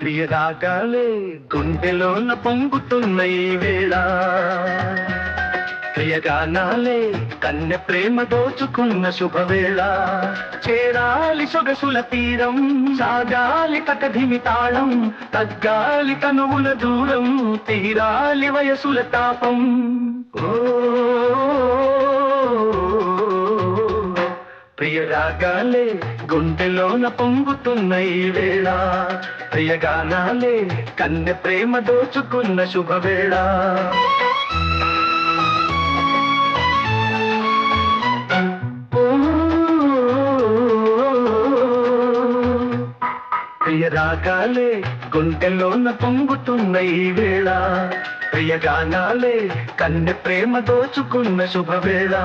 ప్రియరాగాలే గుండెలోన పొంగుతున్న ఈ వేళ. ప్రియగానాలే కన్నె ప్రేమ దోచుకున్న శుభవేళ. చేరాలి సొగసుల తీరం సాగాలి కటధిమి తాళం తగ్గాలి తనువుల దూరం తీరాలి వయసుల తాపం. ఓ ప్రియరాగాలే గుండెలోన పొంగుతున్నాయి ఈ వేళ. ప్రియగానాలే కన్నె ప్రేమ దోచుకున్న శుభవేళ. ప్రియరాగాలే గుండెలోన పొంగుతున్నాయి ఈ వేళ. ప్రియగానాలే కన్నె ప్రేమ దోచుకున్న శుభవేళ.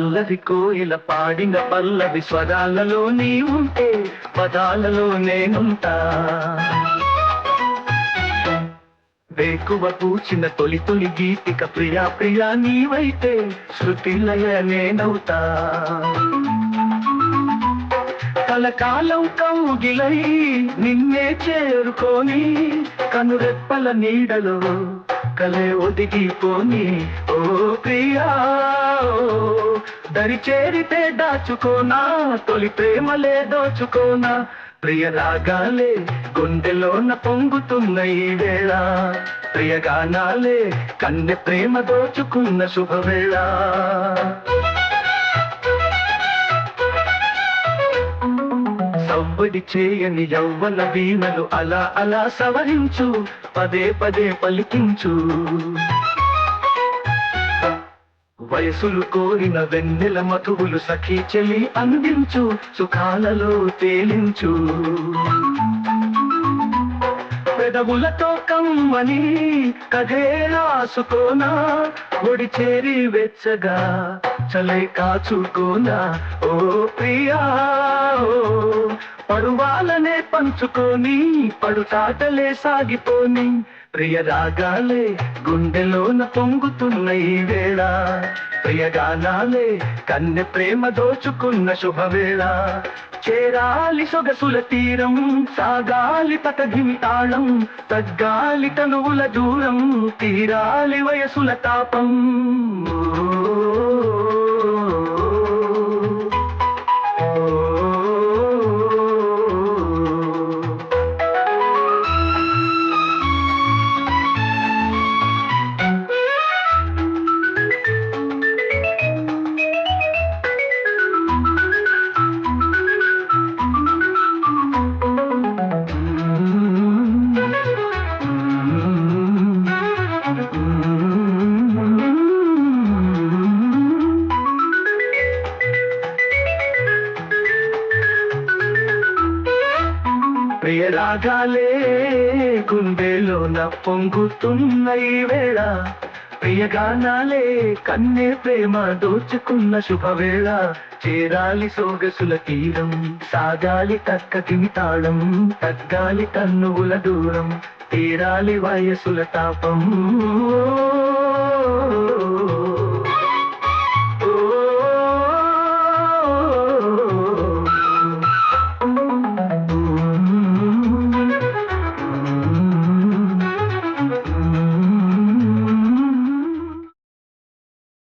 పల్లవి కోయిల పాడిన పల్లవి స్వరాలలో నీ ఉంటే పదాలలో నేనుంటా. వేకువ పూచిన తొలి తొలి గీతిక ప్రియా ప్రియా నీవైతే శృతిలయ నేనవుతా. కలకాలం కౌగిలై నిన్నే చేరుకొని కనురెప్పల నీడలో కలే ఒదిగిపోని. ఓ ప్రియా దరి చేరితే దాచుకోనా తొలి ప్రేమలే దోచుకోనా. ప్రియరాగాలే గుండెలోన పొంగుతున్న ఈ వేళ. ప్రియగానాలే కన్నె ప్రేమ దోచుకున్న శుభవేళ. ఎవ్వడి చేయని యవ్వన వీణలు అలా అలా సవరించు పదే పదే పలికించు. వయసులు కోరిన వెన్నెల మధువులు సఖీ చెలి అందించు సుఖాలలో తేలించు. పెదవులతో కమ్మని కథే రాసుకోనా ఒడి చేరి వెచ్చగా. చలై కాచుకోనా ఓ ప్రియా ఓ, పరువాలనే పంచుకొని పడుతాటలే సాగిపోని. ప్రియ రాగాలే గుండెలోన పొంగుతున్న ఈ వేళ. ప్రియ గానాలే కన్నె ప్రేమ దోచుకున్న శుభవేళ. చేరాలి సొగసుల తీరం సాగాలి పతగిమి తాళం. తగ్గాలి తనువుల దూరం తీరాలి వయసుల తాపం. ప్రియ రాగాలే గుండెలోన పొంగుతున్న ఈ వేళ. ప్రియ గానాలే కన్నే ప్రేమ దోచుకున్న శుభవేళ. చేరాలి సోగసుల తీరం సాగాలి తక్కకిమి తాళం తగ్గాలి తన్నువుల దూరం. తీరాలి వయసుల తాపం.